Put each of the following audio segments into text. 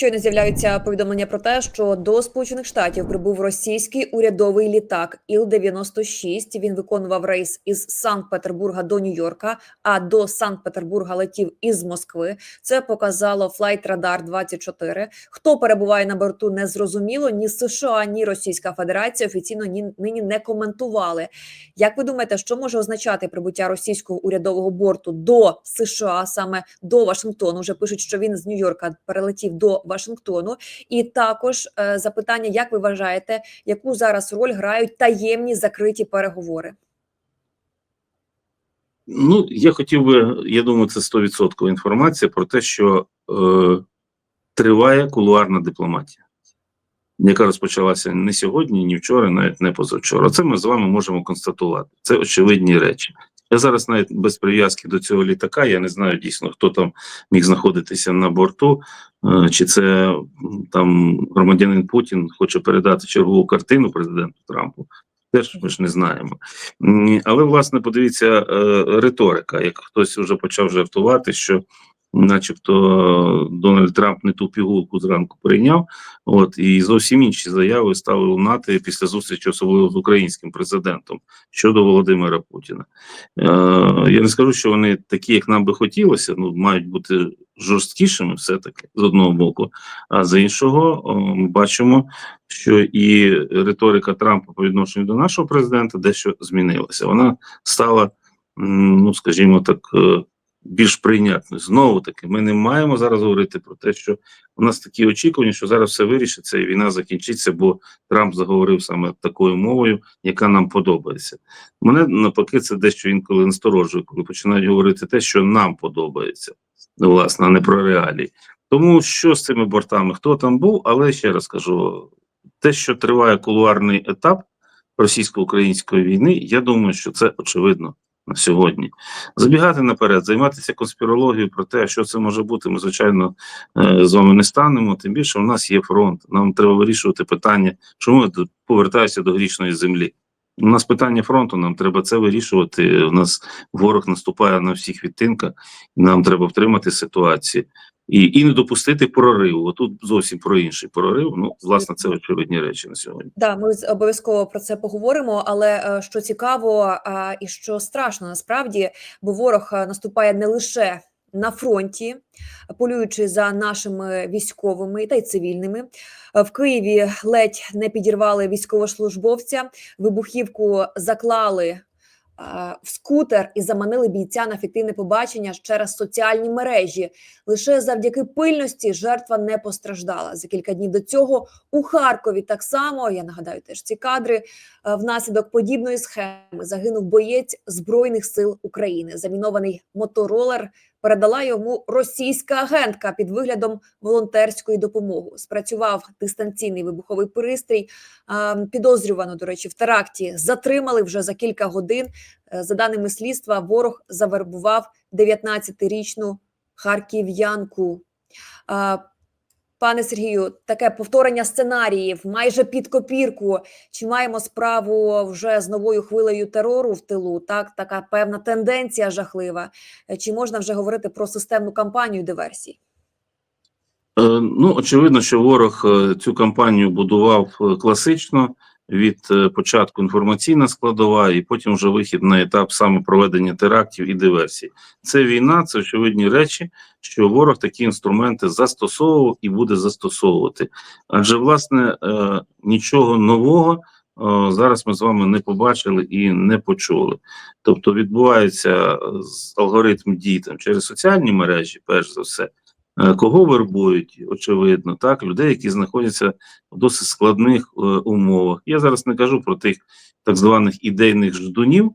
Щойно з'являються повідомлення про те, що до Сполучених Штатів прибув російський урядовий літак Іл-96. Він виконував рейс із Санкт-Петербурга до Нью-Йорка, а до Санкт-Петербурга летів із Москви. Це показало Flight Radar 24. Хто перебуває на борту, не зрозуміло. Ні США, ні Російська Федерація офіційно ні нині не коментували. Як ви думаєте, що може означати прибуття російського урядового борту до США, саме до Вашингтону? Вже пишуть, що він з Нью-Йорка перелетів до Вашингтону. І також е, запитання: як ви вважаєте, яку зараз роль грають таємні закриті переговори? Ну, я хотів би, я думаю, це 100% інформація про те, що е, триває кулуарна дипломатія, яка розпочалася не сьогодні, ні вчора, навіть не позавчора. Це ми з вами можемо констатувати. Це очевидні речі. Я зараз навіть без прив'язки до цього літака, я не знаю дійсно, хто там міг знаходитися на борту, чи це там громадянин Путін хоче передати чергову картину президенту Трампу. Теж ми ж не знаємо. Але, власне, подивіться, е, риторика. Як хтось вже почав жартувати, що начебто Дональд Трамп не ту пігулку зранку прийняв, от і зовсім інші заяви стали лунати після зустрічі, особливо з українським президентом щодо Володимира Путіна. Е, Я не скажу, що вони такі, як нам би хотілося, ну мають бути жорсткішими, все таки з одного боку. А з іншого, ми бачимо, що і риторика Трампа по відношенню до нашого президента дещо змінилася. Вона стала, ну скажімо так, е, більш прийнятною. Знову таки, ми не маємо зараз говорити про те, що у нас такі очікування, що зараз все вирішиться і війна закінчиться, бо Трамп заговорив саме такою мовою, яка нам подобається. Мене навпаки, це дещо інколи насторожує, коли починають говорити те, що нам подобається, власне, а не про реалії. Тому що з цими бортами, хто там був, але ще раз кажу, те, що триває кулуарний етап російсько-української війни, я думаю, що це очевидно на сьогодні. Забігати наперед, займатися конспірологією про те, що це може бути, ми звичайно е, з вами не станемо. Тим більше у нас є фронт. Нам треба вирішувати питання, чому я повертаюся до грішної землі. У нас питання фронту, нам треба це вирішувати. У нас ворог наступає на всіх відтинках, нам треба втримати ситуацію і, і не допустити прориву. Отут зовсім про інший прорив. Ну, власне, це очевидні речі на сьогодні. Да, ми обов'язково про це поговоримо. Але е, що цікаво і що страшно насправді, бо ворог е, наступає не лише на фронті, полюючи за нашими військовими та й цивільними. В Києві ледь не підірвали військовослужбовця, вибухівку заклали е, в скутер і заманили бійця на фіктивне побачення через соціальні мережі. Лише завдяки пильності жертва не постраждала. За кілька днів до цього у Харкові так само я нагадаю теж ці кадри. е, Внаслідок подібної схеми загинув боєць збройних сил України. Замінований моторолер передала йому російська агентка під виглядом волонтерської допомоги. Спрацював дистанційний вибуховий пристрій. Підозрювано, до речі, в теракті затримали вже за кілька годин. Е, За даними слідства, ворог завербував 19-річну харків'янку. Пане Сергію, таке повторення сценаріїв майже під копірку. Чи маємо справу вже з новою хвилею терору в тилу? Так, така певна тенденція жахлива. Чи можна вже говорити про системну кампанію диверсій? Е, Ну, очевидно, що ворог е, цю кампанію будував е, класично від е, початку інформаційна складова, і потім вже вихід на етап саме проведення терактів і диверсій. Це війна, це очевидні речі, що ворог такі інструменти застосовував і буде застосовувати. Адже, власне, е, нічого нового. е, Зараз ми з вами не побачили і не почули. Тобто відбувається алгоритм дій там через соціальні мережі, перш за все, Кого вербують, очевидно, так людей, які знаходяться в досить складних е, умовах. Я зараз не кажу про тих так званих ідейних ждунів,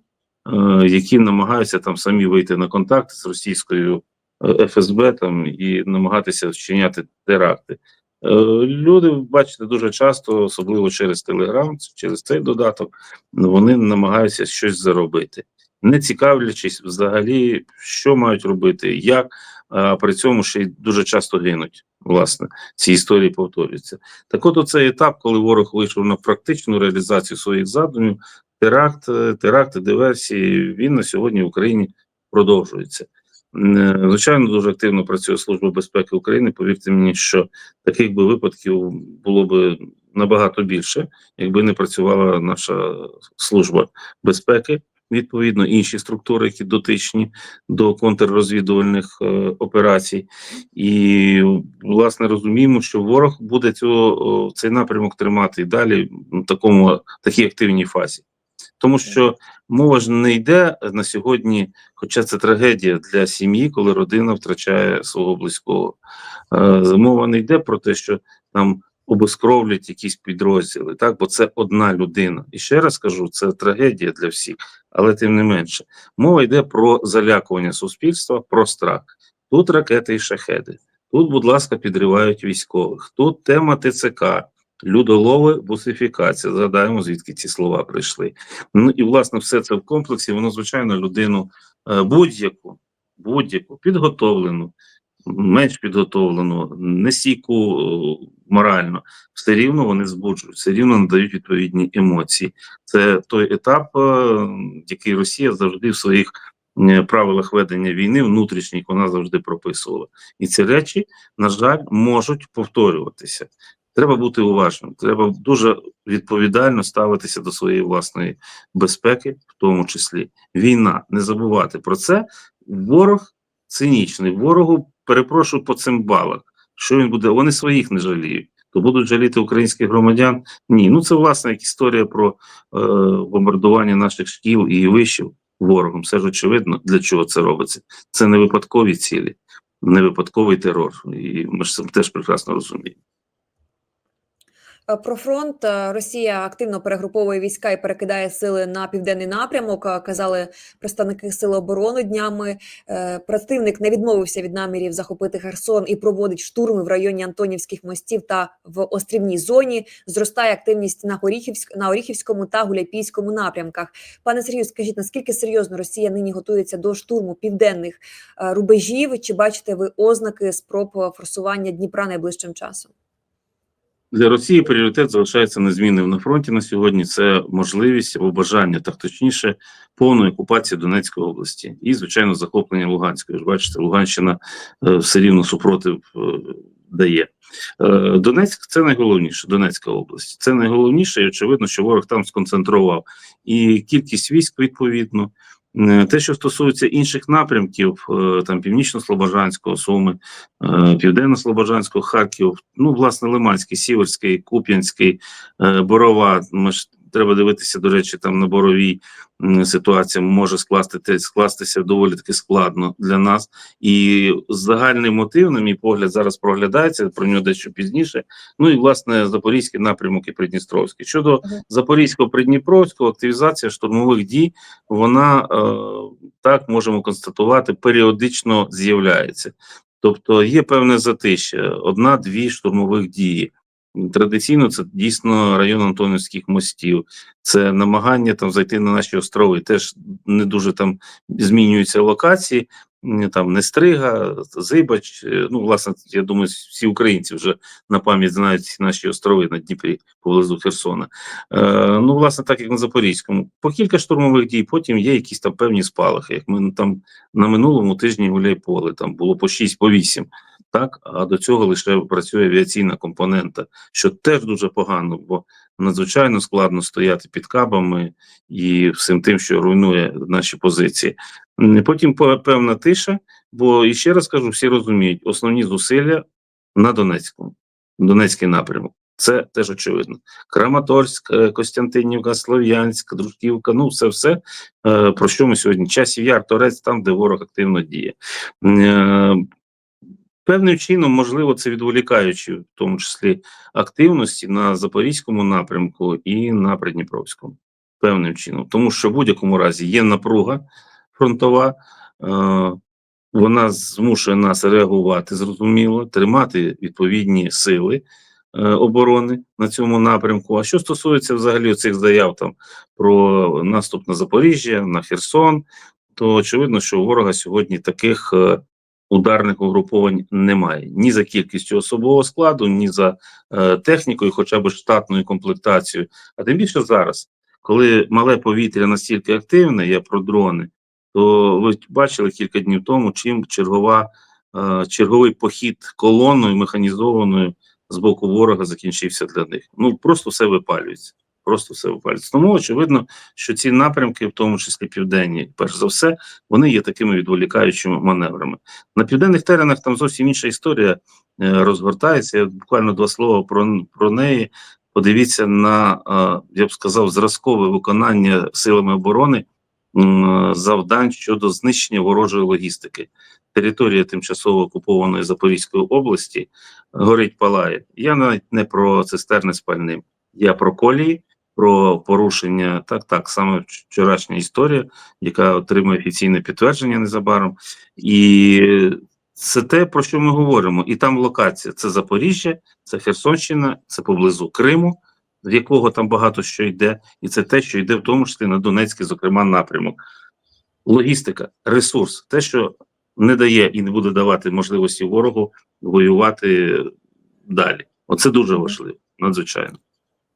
е, які намагаються там самі вийти на контакт з російською е, ФСБ там і намагатися вчиняти теракти. Е, Люди, бачите, дуже часто, особливо через Телеграм, через цей додаток, вони намагаються щось заробити, не цікавлячись взагалі, що мають робити, як а при цьому ще й дуже часто гинуть. Власне, ці історії повторюються. Так, от оцей етап, коли ворог вийшов на практичну реалізацію своїх задумів, теракт, е, теракти, диверсії, він на сьогодні в Україні продовжується. Е, Звичайно, дуже активно працює Служба безпеки України. Повірте мені, що таких би випадків було б набагато більше, якби не працювала наша служба безпеки. Відповідно, інші структури, які дотичні до контррозвідувальних е, операцій, і власне розуміємо, що ворог буде цього цей напрямок тримати і далі в такому такій активній фазі, тому що мова ж не йде на сьогодні, хоча це трагедія для сім'ї, коли родина втрачає свого близького. Е, Мова не йде про те, що там обескровлять якісь підрозділи, так бо це одна людина. І ще раз кажу, це трагедія для всіх, але тим не менше, мова йде про залякування суспільства, про страх. Тут ракети і шахеди. Тут, будь ласка, підривають військових. Тут тема ТЦК, людолови, бусифікація. Згадаємо, звідки ці слова прийшли. Ну і власне все це в комплексі. Воно звичайно людину е, будь-яку, будь-яку підготовлену, менш підготовлену, несійку морально, все рівно вони збуджують, все рівно надають відповідні емоції. Це той етап, е, який Росія завжди в своїх правилах ведення війни внутрішніх вона завжди прописувала. І ці речі, на жаль, можуть повторюватися. Треба бути уважним, треба дуже відповідально ставитися до своєї власної безпеки, в тому числі війна. Не забувати про це. Ворог цинічний, ворогу перепрошую по цим балах. Що він буде? Вони своїх не жаліють. То будуть жаліти українських громадян? Ні. Ну це власне як історія про е, бомбардування наших шкіл і вишів ворогом. Все ж очевидно, для чого це робиться. Це не випадкові цілі, не випадковий терор. І ми ж це теж прекрасно розуміємо. Е, Про фронт Е, Росія активно перегруповує війська і перекидає сили на південний напрямок. е, Казали представники Сил оборони днями. Противник не відмовився від намірів захопити Херсон і проводить штурми в районі Антонівських мостів та в острівній зоні. Зростає активність на Оріхівськ на Оріхівському та Гуляйпійському напрямках. Пане Сергію, скажіть, наскільки серйозно Росія нині готується до штурму південних рубежів? Чи бачите ви ознаки спроб форсування Дніпра найближчим часом? Для Росії пріоритет залишається незмінним на фронті на сьогодні. Це можливість або бажання, так точніше, повної окупації Донецької області і, звичайно, захоплення Луганської. Ж бачите, Луганщина е, все рівно супротив е, дає. Е, Донецьк це найголовніше. Донецька область. Це найголовніше, і очевидно, що ворог там сконцентрував і кількість військ відповідно. Е, Те, що стосується інших напрямків, е, там північно-слобожанського, Суми, е, південно-слобожанського, Харків, ну, власне, Лиманський, Сіверський, Куп'янський, Борова. Ми ж треба дивитися, до речі, там на Боровій ситуація може скласти, скластися доволі таки складно для нас. І загальний мотив, на мій погляд, зараз проглядається, про нього дещо пізніше. Ну і власне Запорізький напрямок і Придністровський. Щодо. Запорізького Придніпровського, активізація штурмових дій, вона е, так можемо констатувати, періодично з'являється. Тобто є певне затище, одна-дві штурмових дії. Традиційно це дійсно район Антонівських мостів, це намагання там зайти на наші острови. Теж не дуже там змінюються локації. Там Нестрига, Зибач. е, Ну, власне, я думаю, всі українці вже на пам'ять знають наші острови на Дніпрі поблизу Херсона. Е, ну, власне, так як на Запорізькому. По кілька штурмових дій, потім є якісь там певні спалахи. Як ми там на минулому тижні Гуляйполе, там було по 6, по 8. Так, а до цього лише працює авіаційна компонента, що теж дуже погано, бо надзвичайно складно стояти під кабами і всім тим, що руйнує наші позиції. Потім певна тиша, бо і ще раз кажу, всі розуміють, основні зусилля на Донецькому, Донецький напрямок. Це теж очевидно. Краматорськ, е, Костянтинівка, Слов'янськ, Дружківка, ну все все е, про що ми сьогодні? Часів яр, Торець, там, де ворог активно діє. Певним чином, можливо, це відволікаючи, в тому числі активності на Запорізькому напрямку і на Придніпровському. Певним чином, тому що в будь-якому разі є напруга фронтова, е, вона змушує нас реагувати зрозуміло, тримати відповідні сили е, оборони на цьому напрямку. А що стосується взагалі цих заяв там про наступ на Запоріжжя, на Херсон, то очевидно, що у ворога сьогодні таких е, ударних угруповань немає ні за кількістю особового складу, ні за е, технікою, хоча б штатною комплектацією. А тим більше зараз, коли мале повітря настільки активне, я про дрони, то ви бачили кілька днів тому, чим чергова, е, черговий похід колоною механізованою з боку ворога закінчився для них. Ну просто все випалюється. Просто все випалюється. Тому очевидно, що ці напрямки, в тому числі південні, перш за все, вони є такими відволікаючими маневрами. На південних теренах там зовсім інша історія е, розгортається. Я буквально два слова про, про неї. Подивіться на, е, я б сказав, зразкове виконання силами оборони завдань щодо знищення ворожої логістики. Територія тимчасово окупованої Запорізької області горить палає. Я навіть не про цистерни з пальним, я про колії, про порушення. Так, так, саме вчорашня історія, яка отримує офіційне підтвердження незабаром. І це те, про що ми говоримо. І там локація: це Запоріжжя, це Херсонщина, це поблизу Криму, в якого там багато що йде, і це те, що йде в тому числі на Донецький, зокрема, напрямок. Логістика, ресурс, те, що не дає і не буде давати можливості ворогу воювати далі. Оце дуже важливо, надзвичайно.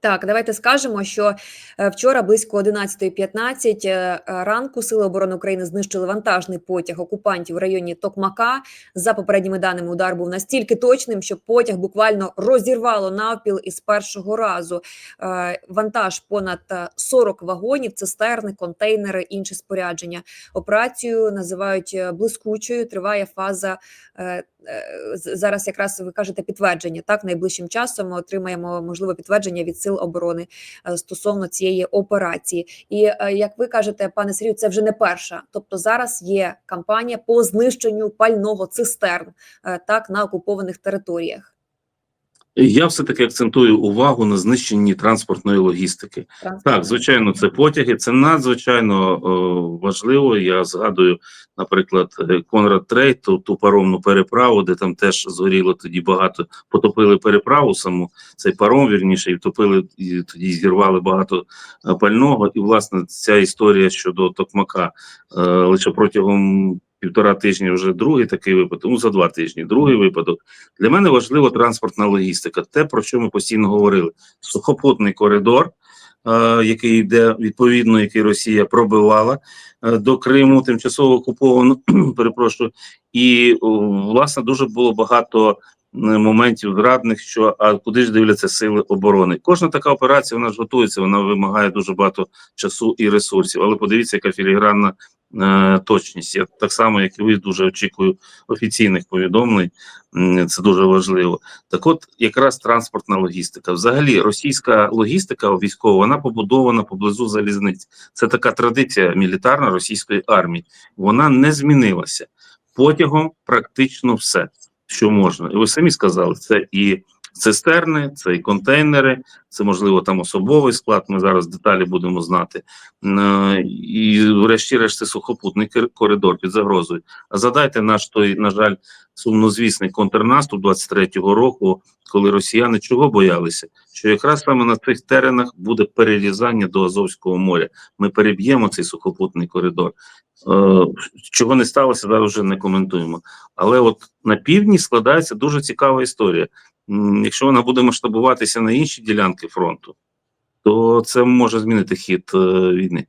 Так, давайте скажемо, що е, вчора близько 11.15 е, ранку Сили оборони України знищили вантажний потяг окупантів в районі Токмака. За попередніми даними, удар був настільки точним, що потяг буквально розірвало навпіл із першого разу. Е, Вантаж понад е, 40 вагонів, цистерни, контейнери, інше спорядження. Операцію називають блискучою. Триває фаза. Е, Зараз якраз ви кажете підтвердження. Так, найближчим часом ми отримаємо можливо підтвердження від сил оборони е, стосовно цієї операції. І е, як ви кажете, пане Сергію, це вже не перша. Тобто зараз є кампанія по знищенню пального цистерн так на окупованих територіях. Я все-таки акцентую увагу на знищенні транспортної логістики. Так, звичайно, це потяги. Це надзвичайно е, важливо. Я згадую, наприклад, е, Конрад Трей, ту, ту паромну переправу, де там теж згоріло тоді багато, потопили переправу саму, цей паром вірніше, і втопили і тоді зірвали багато е, пального. І власне ця історія щодо Токмака е, лише протягом півтора тижні вже другий такий випадок. Ну за два тижні, другий випадок. Для мене важлива транспортна логістика. Те, про що ми постійно говорили: сухопутний коридор, е, який йде відповідно, який Росія пробивала е, до Криму, тимчасово окуповано. перепрошую, і власне дуже було багато. Моментів зрадних, що а куди ж дивляться сили оборони? Кожна така операція вона ж готується, вона вимагає дуже багато часу і ресурсів. Але подивіться, яка філігранна точність. Я так само, як і ви, дуже очікую офіційних повідомлень. Це дуже важливо. Так, от якраз транспортна логістика. Взагалі, російська логістика військова вона побудована поблизу залізниць. Це така традиція мілітарна російської армії. Вона не змінилася. Потягом практично все, що можна. І ви самі сказали, це і цистерни, це і контейнери, це можливо там особовий склад. Ми зараз деталі будемо знати. Е, І, врешті-решт, це сухопутний коридор під загрозою. А задайте наш той, на жаль, сумнозвісний контрнаступ 23-го року, коли росіяни чого боялися? Що якраз саме на цих теренах буде перерізання до Азовського моря. Ми переб'ємо цей сухопутний коридор. Е, Чого не сталося, зараз вже не коментуємо. Але от на півдні складається дуже цікава історія. Якщо вона буде масштабуватися на інші ділянки фронту, то це може змінити хід е, війни.